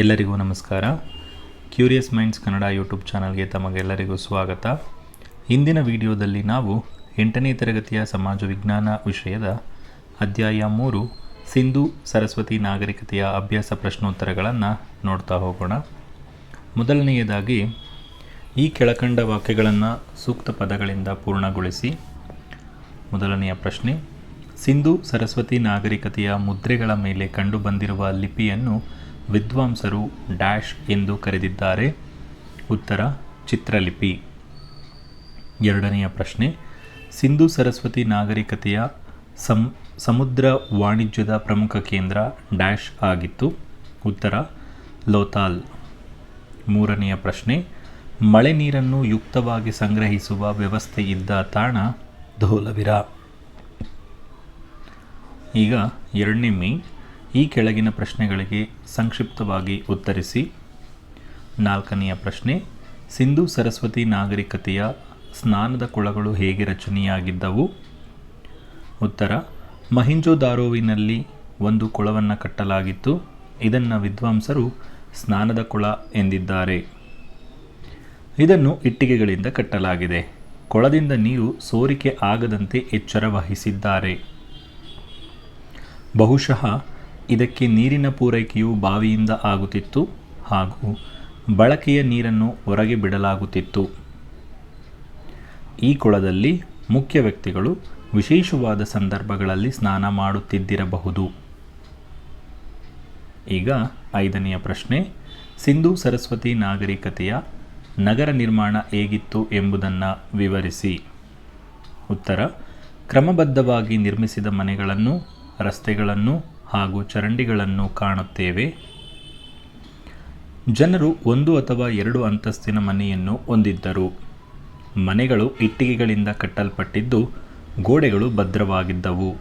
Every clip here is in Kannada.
ಎಲ್ಲರಿಗೂ ನಮಸ್ಕಾರ. ಕ್ಯೂರಿಯಸ್ ಮೈಂಡ್ಸ್ ಕನ್ನಡ ಯೂಟ್ಯೂಬ್ ಚಾನಲ್ಗೆ ತಮಗೆಲ್ಲರಿಗೂ ಸ್ವಾಗತ. ಇಂದಿನ ವಿಡಿಯೋದಲ್ಲಿ ನಾವು ಎಂಟನೇ ತರಗತಿಯ ಸಮಾಜ ವಿಜ್ಞಾನ ವಿಷಯದ ಅಧ್ಯಾಯ ಮೂರು, ಸಿಂಧು ಸರಸ್ವತಿ ನಾಗರಿಕತೆಯ ಅಭ್ಯಾಸ ಪ್ರಶ್ನೋತ್ತರಗಳನ್ನು ನೋಡ್ತಾ ಹೋಗೋಣ. ಮೊದಲನೆಯದಾಗಿ, ಈ ಕೆಳಕಂಡ ವಾಕ್ಯಗಳನ್ನು ಸೂಕ್ತ ಪದಗಳಿಂದ ಪೂರ್ಣಗೊಳಿಸಿ. ಮೊದಲನೆಯ ಪ್ರಶ್ನೆ, ಸಿಂಧು ಸರಸ್ವತಿ ನಾಗರಿಕತೆಯ ಮುದ್ರೆಗಳ ಮೇಲೆ ಕಂಡುಬಂದಿರುವ ಲಿಪಿಯನ್ನು ವಿದ್ವಾಂಸರು ಡ್ಯಾಶ್ ಎಂದು ಕರೆದಿದ್ದಾರೆ. ಉತ್ತರ, ಚಿತ್ರಲಿಪಿ. ಎರಡನೆಯ ಪ್ರಶ್ನೆ, ಸಿಂಧು ಸರಸ್ವತಿ ನಾಗರಿಕತೆಯ ಸಂ, ಸಮುದ್ರ ವಾಣಿಜ್ಯದ ಪ್ರಮುಖ ಕೇಂದ್ರ ಡ್ಯಾಶ್ ಆಗಿತ್ತು. ಉತ್ತರ, ಲೋತಾಲ್. ಮೂರನೆಯ ಪ್ರಶ್ನೆ, ಮಳೆ ನೀರನ್ನು ಯುಕ್ತವಾಗಿ ಸಂಗ್ರಹಿಸುವ ವ್ಯವಸ್ಥೆ ಇದ್ದ ತಾಣ ಧೋಲವಿರ. ಈಗ ಎರಡನೇ ಮೇ ಈ ಕೆಳಗಿನ ಪ್ರಶ್ನೆಗಳಿಗೆ ಸಂಕ್ಷಿಪ್ತವಾಗಿ ಉತ್ತರಿಸಿ. ನಾಲ್ಕನೆಯ ಪ್ರಶ್ನೆ, ಸಿಂಧು ಸರಸ್ವತಿ ನಾಗರಿಕತೆಯ ಸ್ನಾನದ ಕೊಳಗಳು ಹೇಗೆ ರಚನೆಯಾಗಿದ್ದವು? ಉತ್ತರ, ಮಹಿಂಜೋದಾರೋವಿನಲ್ಲಿ ಒಂದು ಕೊಳವನ್ನು ಕಟ್ಟಲಾಗಿತ್ತು. ಇದನ್ನು ವಿದ್ವಾಂಸರು ಸ್ನಾನದ ಕೊಳ ಎಂದಿದ್ದಾರೆ. ಇದನ್ನು ಇಟ್ಟಿಗೆಗಳಿಂದ ಕಟ್ಟಲಾಗಿದೆ. ಕೊಳದಿಂದ ನೀರು ಸೋರಿಕೆ ಆಗದಂತೆ ಎಚ್ಚರ ವಹಿಸಿದ್ದಾರೆ. ಬಹುಶಃ ಇದಕ್ಕೆ ನೀರಿನ ಪೂರೈಕೆಯು ಬಾವಿಯಿಂದ ಆಗುತ್ತಿತ್ತು ಹಾಗೂ ಬಳಕೆಯ ನೀರನ್ನು ಹೊರಗೆ ಬಿಡಲಾಗುತ್ತಿತ್ತು. ಈ ಕೊಳದಲ್ಲಿ ಮುಖ್ಯ ವ್ಯಕ್ತಿಗಳು ವಿಶೇಷವಾದ ಸಂದರ್ಭಗಳಲ್ಲಿ ಸ್ನಾನ ಮಾಡುತ್ತಿದ್ದಿರಬಹುದು. ಈಗ ಐದನೆಯ ಪ್ರಶ್ನೆ, ಸಿಂಧು ಸರಸ್ವತಿ ನಾಗರಿಕತೆಯ ನಗರ ನಿರ್ಮಾಣ ಹೇಗಿತ್ತು ಎಂಬುದನ್ನು ವಿವರಿಸಿ. ಉತ್ತರ, ಕ್ರಮಬದ್ಧವಾಗಿ ನಿರ್ಮಿಸಿದ ಮನೆಗಳನ್ನು, ರಸ್ತೆಗಳನ್ನು ಹಾಗೂ ಚರಂಡಿಗಳನ್ನು ಕಾಣುತ್ತೇವೆ. ಜನರು ಒಂದು ಅಥವಾ ಎರಡು ಅಂತಸ್ತಿನ ಮನೆಯನ್ನು ಹೊಂದಿದ್ದರು. ಮನೆಗಳು ಇಟ್ಟಿಗೆಗಳಿಂದ ಕಟ್ಟಲ್ಪಟ್ಟಿದ್ದು ಗೋಡೆಗಳು ಭದ್ರವಾಗಿದ್ದವು.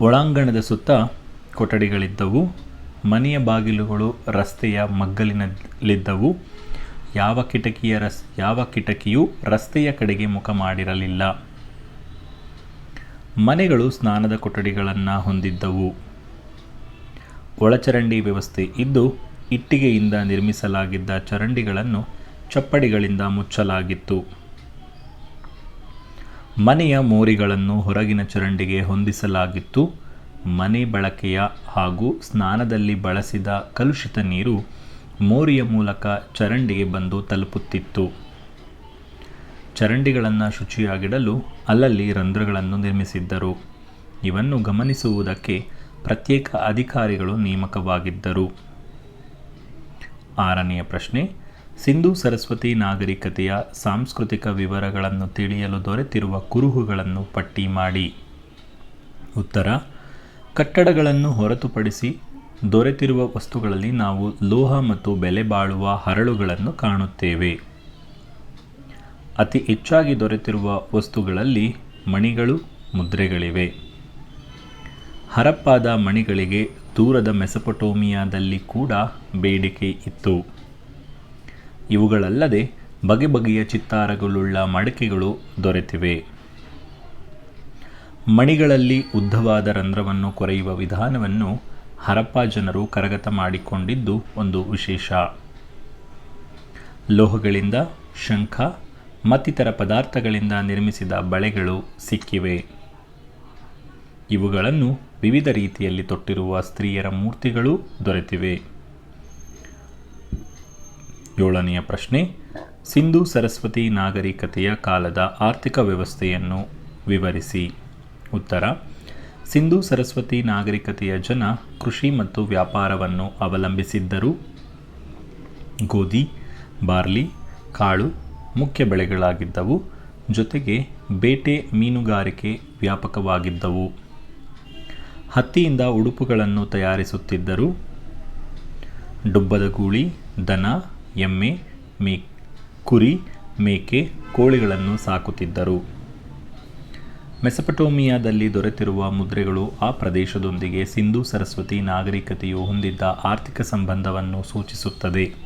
ಒಳಾಂಗಣದ ಸುತ್ತ ಕೊಠಡಿಗಳಿದ್ದವು. ಮನೆಯ ಬಾಗಿಲುಗಳು ರಸ್ತೆಯ ಮಗ್ಗಲಿನಲ್ಲಿದ್ದವು. ಯಾವ ಕಿಟಕಿಯ ರಸ್, ಯಾವ ಕಿಟಕಿಯೂ ರಸ್ತೆಯ ಕಡೆಗೆ ಮುಖ ಮಾಡಿರಲಿಲ್ಲ. ಮನೆಗಳು ಸ್ನಾನದ ಕೊಠಡಿಗಳನ್ನು ಹೊಂದಿದ್ದವು. ಒಳಚರಂಡಿ ವ್ಯವಸ್ಥೆ ಇದ್ದು, ಇಟ್ಟಿಗೆಯಿಂದ ನಿರ್ಮಿಸಲಾಗಿದ್ದ ಚರಂಡಿಗಳನ್ನು ಚಪ್ಪಡಿಗಳಿಂದ ಮುಚ್ಚಲಾಗಿತ್ತು. ಮನೆಯ ಮೋರಿಗಳನ್ನು ಹೊರಗಿನ ಚರಂಡಿಗೆ ಹೊಂದಿಸಲಾಗಿತ್ತು. ಮನೆ ಬಳಕೆಯ ಹಾಗೂ ಸ್ನಾನದಲ್ಲಿ ಬಳಸಿದ ಕಲುಷಿತ ನೀರು ಮೋರಿಯ ಮೂಲಕ ಚರಂಡಿಗೆ ಬಂದು ತಲುಪುತ್ತಿತ್ತು. ಚರಂಡಿಗಳನ್ನು ಶುಚಿಯಾಗಿಡಲು ಅಲ್ಲಲ್ಲಿ ರಂಧ್ರಗಳನ್ನು ನಿರ್ಮಿಸಿದ್ದರು. ಇವನ್ನು ಗಮನಿಸುವುದಕ್ಕೆ ಪ್ರತ್ಯೇಕ ಅಧಿಕಾರಿಗಳು ನೇಮಕವಾಗಿದ್ದರು. ಆರನೆಯ ಪ್ರಶ್ನೆ, ಸಿಂಧು ಸರಸ್ವತಿ ನಾಗರಿಕತೆಯ ಸಾಂಸ್ಕೃತಿಕ ವಿವರಗಳನ್ನು ತಿಳಿಯಲು ದೊರೆತಿರುವ ಕುರುಹುಗಳನ್ನು ಪಟ್ಟಿ ಮಾಡಿ. ಉತ್ತರ, ಕಟ್ಟಡಗಳನ್ನು ಹೊರತುಪಡಿಸಿ ದೊರೆತಿರುವ ವಸ್ತುಗಳಲ್ಲಿ ನಾವು ಲೋಹ ಮತ್ತು ಬೆಲೆ ಬಾಳುವ ಹರಳುಗಳನ್ನು ಕಾಣುತ್ತೇವೆ. ಅತಿ ಹೆಚ್ಚಾಗಿ ದೊರೆತಿರುವ ವಸ್ತುಗಳಲ್ಲಿ ಮಣಿಗಳು, ಮುದ್ರೆಗಳಿವೆ. ಹರಪ್ಪಾದ ಮಣಿಗಳಿಗೆ ದೂರದ ಮೆಸಪಟೋಮಿಯಾದಲ್ಲಿ ಕೂಡ ಬೇಡಿಕೆ ಇತ್ತು. ಇವುಗಳಲ್ಲದೆ ಬಗೆ ಬಗೆಯ ಚಿತ್ತಾರಗಳುಳ್ಳ ಮಡಕೆಗಳು ದೊರೆತಿವೆ. ಮಣಿಗಳಲ್ಲಿ ಉದ್ದವಾದ ರಂಧ್ರವನ್ನು ಕೊರೆಯುವ ವಿಧಾನವನ್ನು ಹರಪ್ಪ ಜನರು ಕರಗತ ಮಾಡಿಕೊಂಡಿದ್ದು ಒಂದು ವಿಶೇಷ. ಲೋಹಗಳಿಂದ ಶಂಖ ಮತ್ತಿತರ ಪದಾರ್ಥಗಳಿಂದ ನಿರ್ಮಿಸಿದ ಬಳೆಗಳು ಸಿಕ್ಕಿವೆ. ಇವುಗಳನ್ನು ವಿವಿಧ ರೀತಿಯಲ್ಲಿ ತೊಟ್ಟಿರುವ ಸ್ತ್ರೀಯರ ಮೂರ್ತಿಗಳು ದೊರೆತಿವೆ. ಏಳನೆಯ ಪ್ರಶ್ನೆ, ಸಿಂಧು ಸರಸ್ವತಿ ನಾಗರಿಕತೆಯ ಕಾಲದ ಆರ್ಥಿಕ ವ್ಯವಸ್ಥೆಯನ್ನು ವಿವರಿಸಿ. ಉತ್ತರ, ಸಿಂಧು ಸರಸ್ವತಿ ನಾಗರಿಕತೆಯ ಜನ ಕೃಷಿ ಮತ್ತು ವ್ಯಾಪಾರವನ್ನು ಅವಲಂಬಿಸಿದ್ದರು. ಗೋಧಿ, ಬಾರ್ಲಿ, ಕಾಳು ಮುಖ್ಯ ಬೆಳೆಗಳಾಗಿದ್ದವು. ಜೊತೆಗೆ ಬೇಟೆ ಮೀನುಗಾರಿಕೆ ವ್ಯಾಪಕವಾಗಿದ್ದವು. ಹತ್ತಿಯಿಂದ ಉಡುಪುಗಳನ್ನು ತಯಾರಿಸುತ್ತಿದ್ದರು. ಡುಬ್ಬದ ಗೂಳಿ, ದನ, ಎಮ್ಮೆ, ಮೇ, ಕುರಿ, ಮೇಕೆ, ಕೋಳಿಗಳನ್ನು ಸಾಕುತ್ತಿದ್ದರು. ಮೆಸಪಟೋಮಿಯಾದಲ್ಲಿ ದೊರೆತಿರುವ ಮುದ್ರೆಗಳು ಆ ಪ್ರದೇಶದೊಂದಿಗೆ ಸಿಂಧೂ, ಸರಸ್ವತಿ ನಾಗರಿಕತೆಯು ಹೊಂದಿದ್ದ ಆರ್ಥಿಕ ಸಂಬಂಧವನ್ನು ಸೂಚಿಸುತ್ತದೆ.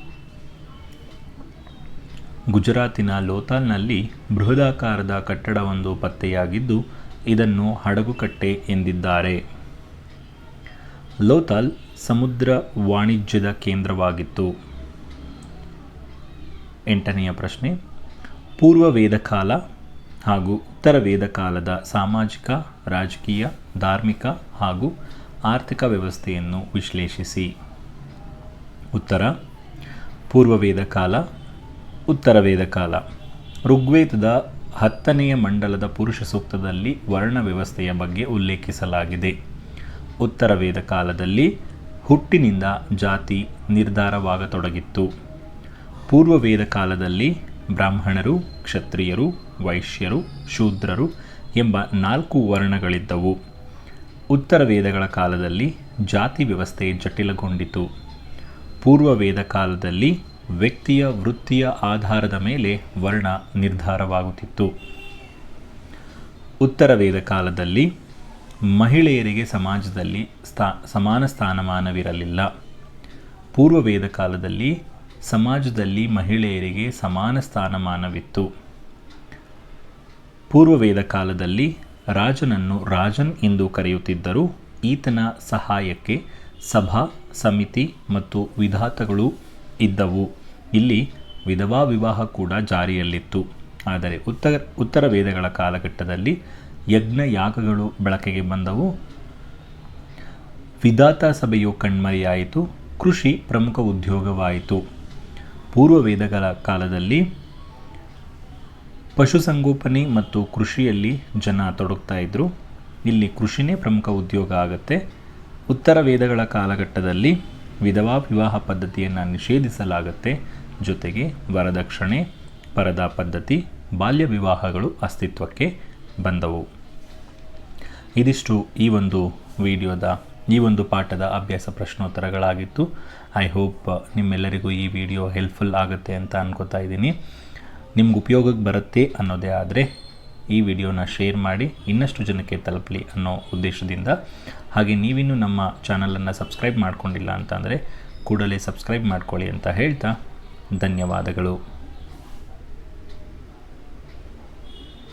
ಗುಜರಾತಿನ ಲೋತಾಲ್ನಲ್ಲಿ ಬೃಹದಾಕಾರದ ಕಟ್ಟಡವೊಂದು ಪತ್ತೆಯಾಗಿದ್ದು, ಇದನ್ನು ಹಡಗುಕಟ್ಟೆ ಎಂದಿದ್ದಾರೆ. ಲೋತಾಲ್ ಸಮುದ್ರ ವಾಣಿಜ್ಯದ ಕೇಂದ್ರವಾಗಿತ್ತು. ಎಂಟನೆಯ ಪ್ರಶ್ನೆ, ಪೂರ್ವ ವೇದಕಾಲ ಹಾಗೂ ಉತ್ತರ ವೇದಕಾಲದ ಸಾಮಾಜಿಕ, ರಾಜಕೀಯ, ಧಾರ್ಮಿಕ ಹಾಗೂ ಆರ್ಥಿಕ ವ್ಯವಸ್ಥೆಯನ್ನು ವಿಶ್ಲೇಷಿಸಿ. ಉತ್ತರ, ಪೂರ್ವ ವೇದಕಾಲ ಉತ್ತರ ವೇದಕಾಲ. ಋಗ್ವೇದದ ಹತ್ತನೆಯ ಮಂಡಲದ ಪುರುಷ ಸೂಕ್ತದಲ್ಲಿ ವರ್ಣ ವ್ಯವಸ್ಥೆಯ ಬಗ್ಗೆ ಉಲ್ಲೇಖಿಸಲಾಗಿದೆ. ಉತ್ತರ ವೇದ ಕಾಲದಲ್ಲಿ ಹುಟ್ಟಿನಿಂದ ಜಾತಿ ನಿರ್ಧಾರವಾಗತೊಡಗಿತ್ತು. ಪೂರ್ವ ವೇದ ಕಾಲದಲ್ಲಿ ಬ್ರಾಹ್ಮಣರು, ಕ್ಷತ್ರಿಯರು, ವೈಶ್ಯರು, ಶೂದ್ರರು ಎಂಬ ನಾಲ್ಕು ವರ್ಣಗಳಿದ್ದವು. ಉತ್ತರ ವೇದಗಳ ಕಾಲದಲ್ಲಿ ಜಾತಿ ವ್ಯವಸ್ಥೆ ಜಟಿಲಗೊಂಡಿತು. ಪೂರ್ವ ವೇದ ಕಾಲದಲ್ಲಿ ವ್ಯಕ್ತಿಯ ವೃತ್ತಿಯ ಆಧಾರದ ಮೇಲೆ ವರ್ಣ ನಿರ್ಧಾರವಾಗುತ್ತಿತ್ತು. ಉತ್ತರ ವೇದ ಕಾಲದಲ್ಲಿ ಮಹಿಳೆಯರಿಗೆ ಸಮಾಜದಲ್ಲಿ ಸ್ಥಾ, ಸಮಾನ ಸ್ಥಾನಮಾನವಿರಲಿಲ್ಲ. ಪೂರ್ವ ವೇದ ಕಾಲದಲ್ಲಿ ಸಮಾಜದಲ್ಲಿ ಮಹಿಳೆಯರಿಗೆ ಸಮಾನ ಸ್ಥಾನಮಾನವಿತ್ತು. ಪೂರ್ವ ವೇದ ಕಾಲದಲ್ಲಿ ರಾಜನನ್ನು ರಾಜನ್ ಎಂದು ಕರೆಯುತ್ತಿದ್ದರು ಈತನ ಸಹಾಯಕ್ಕೆ ಸಭಾ, ಸಮಿತಿ ಮತ್ತು ವಿಧಾತಗಳು ಇದ್ದವು. ಇಲ್ಲಿ ವಿಧವಾ ವಿವಾಹ ಕೂಡ ಜಾರಿಯಲ್ಲಿತ್ತು. ಆದರೆ ಉತ್ತರ ಉತ್ತರ ವೇದಗಳ ಕಾಲಘಟ್ಟದಲ್ಲಿ ಯಜ್ಞ ಯಾಗಗಳು ಬಳಕೆಗೆ ಬಂದವು. ವಿಧಾತ ಸಭೆಯು ಕಣ್ಮರೆಯಾಯಿತು. ಕೃಷಿ ಪ್ರಮುಖ ಉದ್ಯೋಗವಾಯಿತು. ಪೂರ್ವ ವೇದಗಳ ಕಾಲದಲ್ಲಿ ಪಶುಸಂಗೋಪನೆ ಮತ್ತು ಕೃಷಿಯಲ್ಲಿ ಜನ ತೊಡಗ್ತಾ ಇದ್ದರು ಇಲ್ಲಿ ಕೃಷಿನೇ ಪ್ರಮುಖ ಉದ್ಯೋಗ ಆಗುತ್ತೆ. ಉತ್ತರ ವೇದಗಳ ಕಾಲಘಟ್ಟದಲ್ಲಿ ವಿಧವಾ ವಿವಾಹ ಪದ್ಧತಿಯನ್ನು ನಿಷೇಧಿಸಲಾಗುತ್ತೆ. ಜೊತೆಗೆ ವರದಕ್ಷಿಣೆ, ಪರದಾ ಪದ್ಧತಿ, ಬಾಲ್ಯ ವಿವಾಹಗಳು ಅಸ್ತಿತ್ವಕ್ಕೆ ಬಂದವು. ಇದಿಷ್ಟು ಈ ಒಂದು ವಿಡಿಯೋದ, ಈ ಒಂದು ಪಾಠದ ಅಭ್ಯಾಸ ಪ್ರಶ್ನೋತ್ತರಗಳಾಗಿತ್ತು. ಐ ಹೋಪ್ ನಿಮ್ಮೆಲ್ಲರಿಗೂ ಈ ವಿಡಿಯೋ ಹೆಲ್ಪ್ಫುಲ್ ಆಗುತ್ತೆ ಅಂತ ಅನ್ಕೋತಾ ಇದ್ದೀನಿ. ನಿಮ್ಗೆ ಉಪಯೋಗಕ್ಕೆ ಬರುತ್ತೆ ಅನ್ನೋದೇ ಆದರೆ ಈ ವಿಡಿಯೋನ ಶೇರ್ ಮಾಡಿ ಇನ್ನಷ್ಟು ಜನಕ್ಕೆ ತಲುಪಲಿ ಅನ್ನೋ ಉದ್ದೇಶದಿಂದ ಹಾಗೆ ನೀವಿನ್ನೂ ನಮ್ಮ ಚಾನಲನ್ನು ಸಬ್ಸ್ಕ್ರೈಬ್ ಮಾಡ್ಕೊಂಡಿಲ್ಲ ಅಂತಂದರೆ ಕೂಡಲೇ ಸಬ್ಸ್ಕ್ರೈಬ್ ಮಾಡ್ಕೊಳ್ಳಿ ಅಂತ ಹೇಳ್ತಾ ಧನ್ಯವಾದಗಳು.